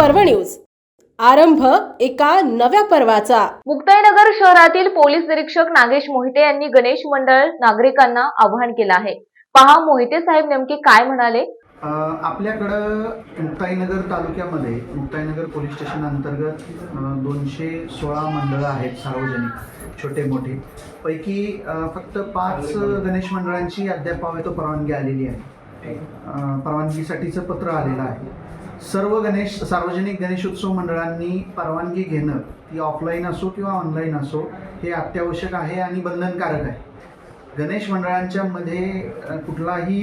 News. आरंभ एका नव्या पर्वाचा. मुक्ताईनगर शहरातील पोलीस निरीक्षक नागेश मोहिते यांनी गणेश मंडळ नागरिकांना आवाहन केलं आहे. पहा मोहिते साहेब नेमके काय म्हणाले? आपल्याकडं मुक्ताईनगर तालुक्यामध्ये मुक्ताईनगर पोलीस स्टेशन अंतर्गत दोनशे सोळा मंडळं आहेत सार्वजनिक छोटे मोठे. पैकी फक्त पाच गणेश मंडळांची अद्याप तो परवानगी आलेली आहे. परवानगीसाठीचं पत्र आलेलं आहे. सर्व गणेश सार्वजनिक गणेशोत्सव मंडळांनी परवानगी घेणं ती ऑफलाईन असो किंवा ऑनलाईन असो हे अत्यावश्यक आहे आणि बंधनकारक आहे. गणेश मंडळांच्यामध्ये कुठलाही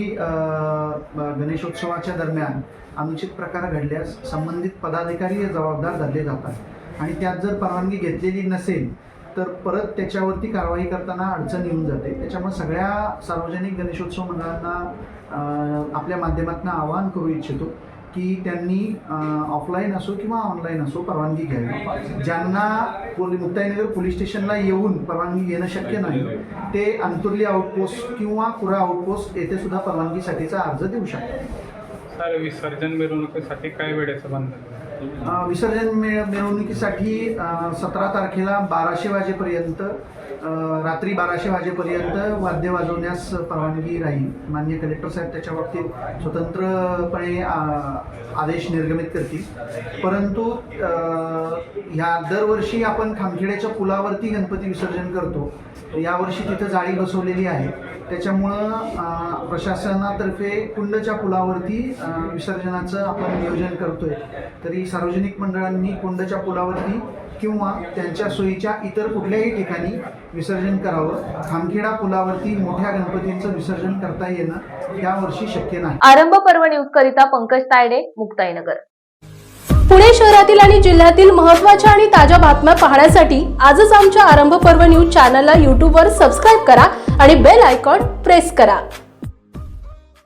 गणेशोत्सवाच्या दरम्यान अनुचित प्रकार घडल्यास संबंधित पदाधिकारी हे जबाबदार धरले जातात. आणि त्यात जर परवानगी घेतलेली नसेल तर परत त्याच्यावरती कारवाई करताना अडचण येऊन जाते. त्याच्यामुळे सगळ्या सार्वजनिक गणेशोत्सव मंडळांना आपल्या माध्यमातून आवाहन करू इच्छितो की त्यांनी ऑफलाईन असो किंवा ऑनलाईन असो परवानगी घ्यावी. ज्यांना पोली मुक्ताईनगर पोलीस स्टेशनला येऊन परवानगी घेणं शक्य नाही ते अंतुर्ली आउटपोस्ट किंवा कुरा आउटपोस्ट येथे सुद्धा परवानगीसाठीचा अर्ज देऊ शकतात. सर विसर्जन मिरवणुकीसाठी काय वेळेचं बंधन? विसर्जन मिळ मिरवणुकीसाठी सतरा तारखेला बाराशे वाजेपर्यंत रात्री बाराशे वाजेपर्यंत वाद्य वाजवण्यास परवानगी राहील. मान्य कलेक्टर साहेब त्याच्या बाबतीत स्वतंत्रपणे आदेश निर्गमित करतील. परंतु ह्या दरवर्षी आपण खामखेड्याच्या पुलावरती गणपती विसर्जन करतो. यावर्षी तिथं जाळी बसवलेली आहे. त्याच्यामुळं प्रशासनातर्फे कुंडच्या पुलावरती विसर्जनाचं आपण नियोजन करतोय. तरी सार्वजनिक मंडळांनी कुंडच्या पुलावरती किंवा त्यांच्या सोयीच्या इतर कुठल्याही ठिकाणी विसर्जन करावं. खामखेडा पुलावरती मोठ्या गणपतींचं विसर्जन करता येणं यावर्षी शक्य नाही. आरंभ पर्व न्यूज करिता पंकज तायडे मुक्ताईनगर. पुणे शहरातील आणि जिल्ह्यातील महत्त्वाच्या आणि ताज्या बातम्या पाहण्यासाठी आजच आमच्या आरंभ पर्व न्यूज चॅनलला यूट्यूबवर सबस्क्राईब करा आणि बेल आयकॉन प्रेस करा.